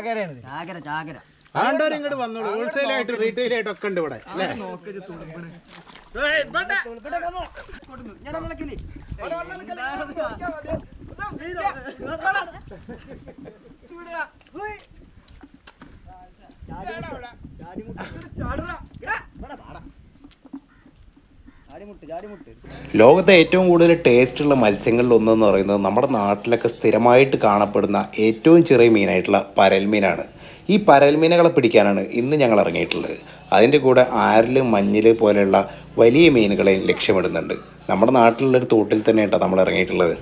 ചാകരയാണ് ചാകര ചാകര ആണ്ടവരും ഇങ്ങോട്ട് വന്നോളൂ ഹോൾസെയിൽ ആയിട്ട് റീറ്റെയിൽ ആയിട്ട് ഒക്കെ ഉണ്ട് ഇവിടെ ചാടുക ലോകത്തെ ഏറ്റവും കൂടുതൽ ടേസ്റ്റുള്ള മത്സ്യങ്ങളിൽ ഒന്നെന്ന് പറയുന്നത് നമ്മുടെ നാട്ടിലൊക്കെ സ്ഥിരമായിട്ട് കാണപ്പെടുന്ന ഏറ്റവും ചെറിയ മീനായിട്ടുള്ള പരൽമീനാണ് ഈ പരൽമീനുകളെ പിടിക്കാനാണ് ഇന്ന് ഞങ്ങൾ ഇറങ്ങിയിട്ടുള്ളത്. അതിന്റെ കൂടെ ആരൽ മഞ്ഞിൽ പോലെയുള്ള വലിയ മീനുകളെ ലക്ഷ്യമിടുന്നുണ്ട്. നമ്മുടെ നാട്ടിലുള്ള ഒരു തോട്ടിൽ തന്നെ നമ്മൾ ഇറങ്ങിയിട്ടുള്ളത്.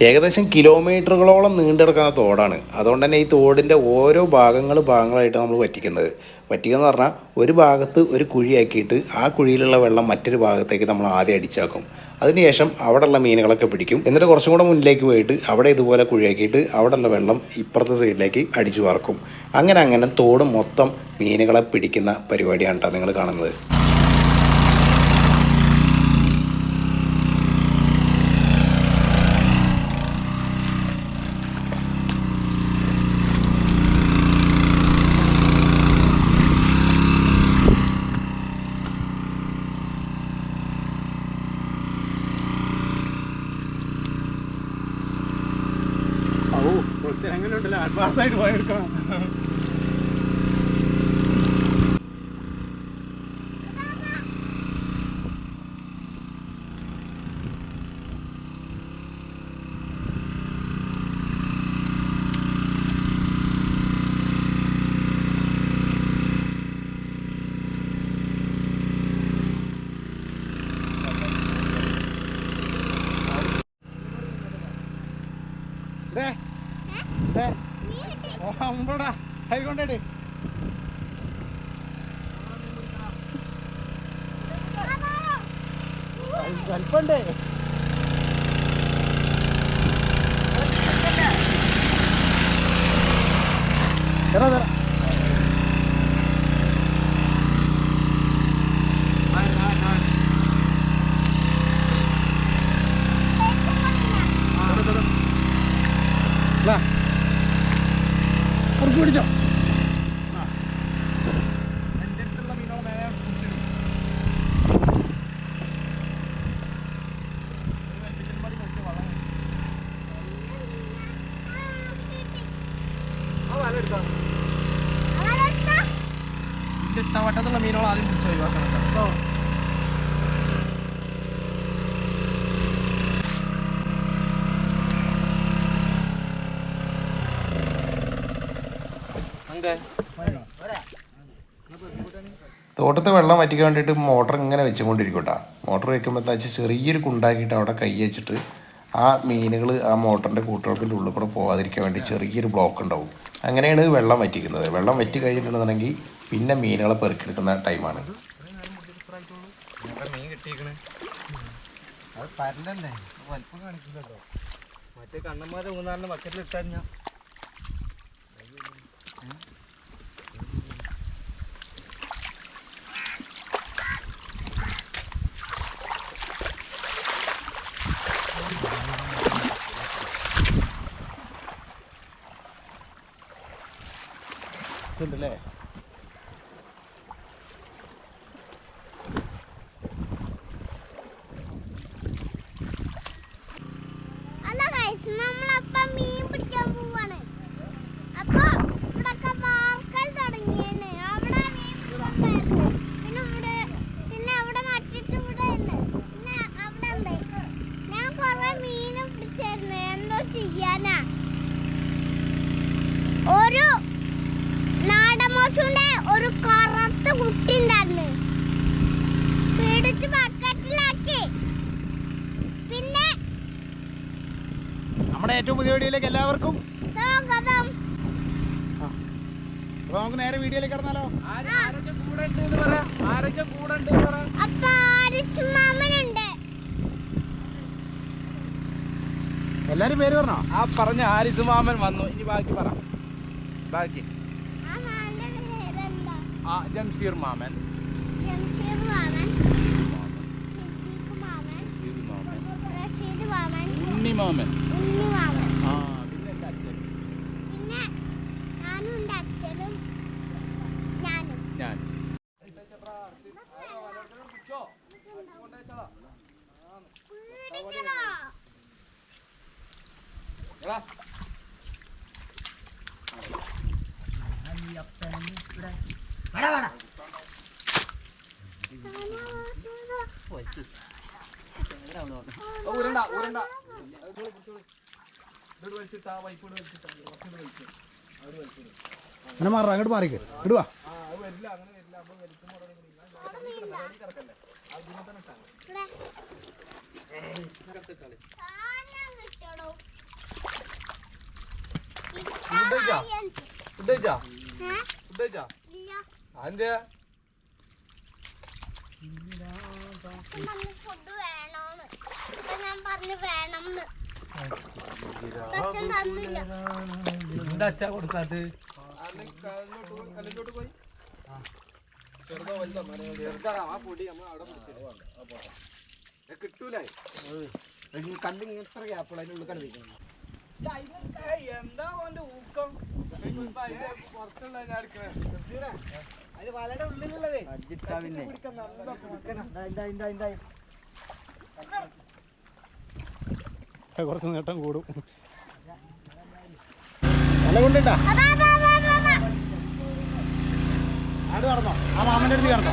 ഏകദേശം കിലോമീറ്ററുകളോളം നീണ്ടു കിടക്കുന്ന തോടാണ്. അതുകൊണ്ട് തന്നെ ഈ തോടിന്റെ ഓരോ ഭാഗങ്ങൾ ഭാഗങ്ങളായിട്ട് നമ്മൾ പറ്റിക്കുന്നത് വറ്റിക്കുക പറഞ്ഞാൽ ഒരു ഭാഗത്ത് ഒരു കുഴിയാക്കിയിട്ട് ആ കുഴിയിലുള്ള വെള്ളം മറ്റൊരു ഭാഗത്തേക്ക് നമ്മൾ ആദ്യം അടിച്ചാക്കും. അതിനുശേഷം അവിടെയുള്ള മീനുകളൊക്കെ പിടിക്കും. എന്നിട്ട് കുറച്ചും കൂടെ മുന്നിലേക്ക് പോയിട്ട് അവിടെ ഇതുപോലെ കുഴിയാക്കിയിട്ട് അവിടെയുള്ള വെള്ളം ഇപ്പുറത്തെ സൈഡിലേക്ക് അടിച്ചു പറക്കും അങ്ങനെ അങ്ങനെ തോട് മൊത്തം മീനുകളെ പിടിക്കുന്ന പരിപാടിയാണ് കേട്ടോ നിങ്ങൾ കാണുന്നത് ഓ ഹോൾസെയിൽ അങ്ങനെ ഉണ്ടല്ലോ ഓ, അമ്പടാ കൈകൊണ്ടേ അല്പണ്ടേ തരാ തരാ വാ. കുറച്ച് പിടിച്ചോ ഇഷ്ടപ്പെട്ടതുള്ള മീനുകൾ ആദ്യം പിടിച്ച് ഒഴിവാക്കണം കേട്ടോ. തോട്ടത്തെ വെള്ളം വറ്റിക്കാൻ വേണ്ടിയിട്ട് മോട്ടർ ഇങ്ങനെ വെച്ചുകൊണ്ടിരിക്കട്ടാ കേട്ടോ മോട്ടർ വെക്കുമ്പോൾ എന്താ വെച്ചാൽ ചെറിയൊരു കുണ്ടാക്കിയിട്ട് അവിടെ കൈ വെച്ചിട്ട് ആ മീനുകൾ ആ മോട്ടറിന്റെ കൂട്ടുകൾക്കിന്റെ ഉള്ളിൽ കൂടെ പോകാതിരിക്കാൻ വേണ്ടി ചെറിയൊരു ബ്ലോക്ക് ഉണ്ടാവും. അങ്ങനെയാണ് വെള്ളം വറ്റിക്കുന്നത്. വെള്ളം വറ്റി കഴിഞ്ഞിട്ടുണ്ടെന്നുണ്ടെങ്കിൽ പിന്നെ മീനുകളെ പെറുക്കിയെടുക്കുന്ന ടൈമാണ്. മറ്റേ കണ്ണന്മാരെ മൂന്നാറിന് ബക്കറ്റിൽ ഇട്ടാൽ ഞാൻ ഇതുണ്ടല്ലേ അല്ല ഗൈസ് നമ്മളപ്പം മീൻ പിടിക്കാൻ പോവാണ് അപ്പൊ ഇവിടൊക്കെ വാർക്കൽ തുടങ്ങിയാണ് അവിടെ മീൻ പിടിക്കണ്ടായിരുന്നു പിന്നെ ഇവിടെ പിന്നെ അവിടെ മറ്റിട്ട് ഇവിടെ ഉണ്ട് പിന്നെ അവിടെ ഉണ്ട് ഞാൻ കുറെ മീൻ പിടിച്ചായിരുന്നു എന്തോ ഒരു നാടമോസുന്റെ ഒരു കറുത്ത കുട്ടി ഉണ്ടായിരുന്നു പിടിച്ച് ബക്കറ്റിലാക്കി. പിന്നെ നമ്മുടെ ഏറ്റവും പുതിയ വീഡിയോയിലേക്ക് എല്ലാവർക്കും. സ്വാഗതം. അപ്പൊ നമുക്ക് നേരെ വീഡിയോയിലേക്ക് കൂടെ ഉണ്ട് ആരിസ് മാമനുണ്ട് എല്ലാരും പേര് പറഞ്ഞോ? ആ പറഞ്ഞ ആരിസ് മാമൻ വന്നു. ഇനി ബാക്കി പറ. ബാക്കി. ആ ജംഷീർ മാമൻ. ജംഷീർ മാമൻ. സിദ്ദീഖ് മാമൻ. ജംഷീർ മാമൻ. റഷീദ് മാമൻ. ഉണ്ണി മാമൻ വലിച്ചിട്ടാ വൈപ്പോട് വലിച്ചിട്ടാ അങ്ങനെ മാറാം അങ്ങോട്ട് മാറിക്ക്. ഇടുവാ ആ അത് വരില്ല അങ്ങനെ വരില്ല അപ്പൊ വലിക്കുമ്പോൾ ഇവിടെ സാധനം കിട്ടണോ ഫുഡ് കഴിച്ചാ ഏ? ഫുഡ് വേണോന്ന് ഞാൻ പറഞ്ഞു വേണമെന്ന് എന്താ അച്ഛാ കൊടുക്കാത്ത കിട്ടൂലേ? കണ്ടിങ്ങനെ എത്ര ഗ്യാപ്പുള്ള അതിനുള്ളിൽ ഉള്ളിൽ കണ്ടിരിക്കുന്നു എന്താ ഊക്കം വലയുടെ കുറച്ച് നേട്ടം കൂടും നല്ല കൊണ്ടുണ്ടാ ആട് നടന്നോ ആ മാമന്റെ അടുത്ത് കടന്നോ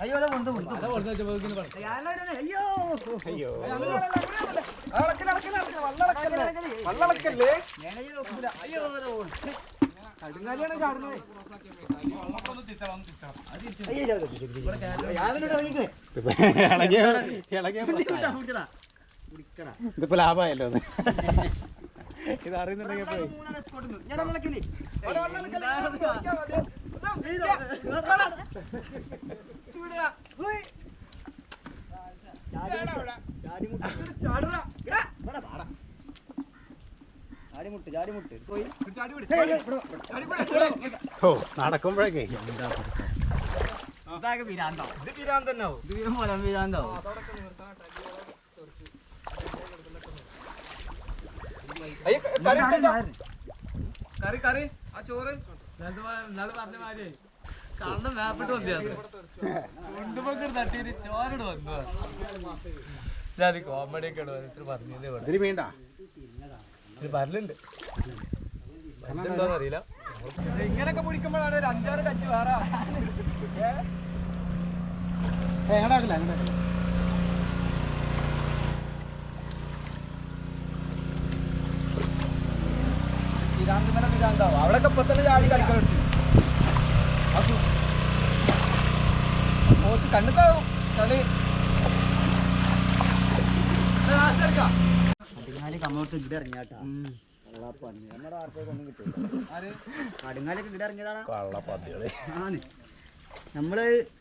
അയ്യോ അതാ കൊണ്ട് കൊണ്ട് അയ്യോ. അയ്യോ. വള്ളളക്കല്ലേ അയ്യോ. കടുങ്ങാലിയാണ് ചാടുന്നത് ഇളകിയ ഇതിപ്പോ ലാഭമായല്ലോ ഇത്. അറിയുന്നുണ്ടെങ്കിൽ ഓ നടക്കുമ്പോഴേക്കേ. ഇതാകെ വീരാന്തോ. ഇത് പിരാൻ തന്നെ ആവും. ഇത് വീരം പോലെ വീരാന്തോ കറി? കറി ആ ചോറ്. എന്നാൾ പറഞ്ഞ മാതിരി. കണ്ണം മേപ്പിട്ട് വന്നിയാണ് കൊണ്ടുപോയി തട്ടിയിട്ട് ചോരട് വന്നു ഞാൻ കോമഡി ഒക്കെ ഇവിടെ? ഇതിന് വേണ്ട ഇത് പറഞ്ഞിട്ടുണ്ട്. അറിയില്ല. ഇങ്ങനൊക്കെ പിടിക്കുമ്പോഴാണ് ഒരു അഞ്ചാറ് കച്ച് വേറെ. ഏ? ഏ അവിടെയൊക്കെ ഇപ്പൊ തന്നെ ചാടി കളിക്കലുണ്ട് പോത്ത് കണ്ണുക്കാവും. കളി. ഇത് last എടുക്കാം. കടുങ്ങാലി കമ്മോട്ട് ഇവിടെ ഇറങ്ങിയാട്ടാ. പന്നി നമ്മുടെ ആർക്കൊക്കെ ഒന്നും കിട്ടില്ല ആര്? കടുങ്ങാലൊക്കെ ഇവിടെ ഇറങ്ങിയതാടാ. ആണ് നമ്മൾ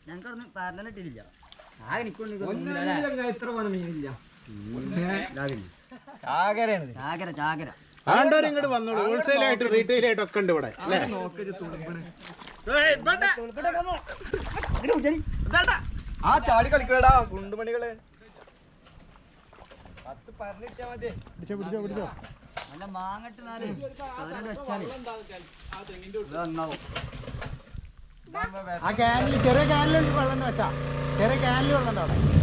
ഞങ്ങൾക്ക് അവിടെ ഇട്ടില്ല ആകെ എനിക്കൊന്നും ചാകരയാണ് ചാകര ചാകര. ആണ്ടവർ ഇങ്ങോട്ട് വന്നോളൂ. ഹോൾസെയിൽ ആയിട്ട് റീറ്റെയിൽ ആയിട്ട് ഒക്കെ ഉണ്ട് ഇവിടെ ആ ചാടി കളിക്കടാ ഗുണ്ടുമണികളെ. പിടിച്ചോ പിടിച്ചോ പിടിച്ചോ. നല്ല മാങ്ങട്ട് നാല്. ആ ക്യാനിൽ ചെറിയ ക്യാനിലുണ്ട് വെള്ളം വെച്ചാ. ചെറിയ ക്യാനിൽ വെള്ളം ഉണ്ട് അവിടെ.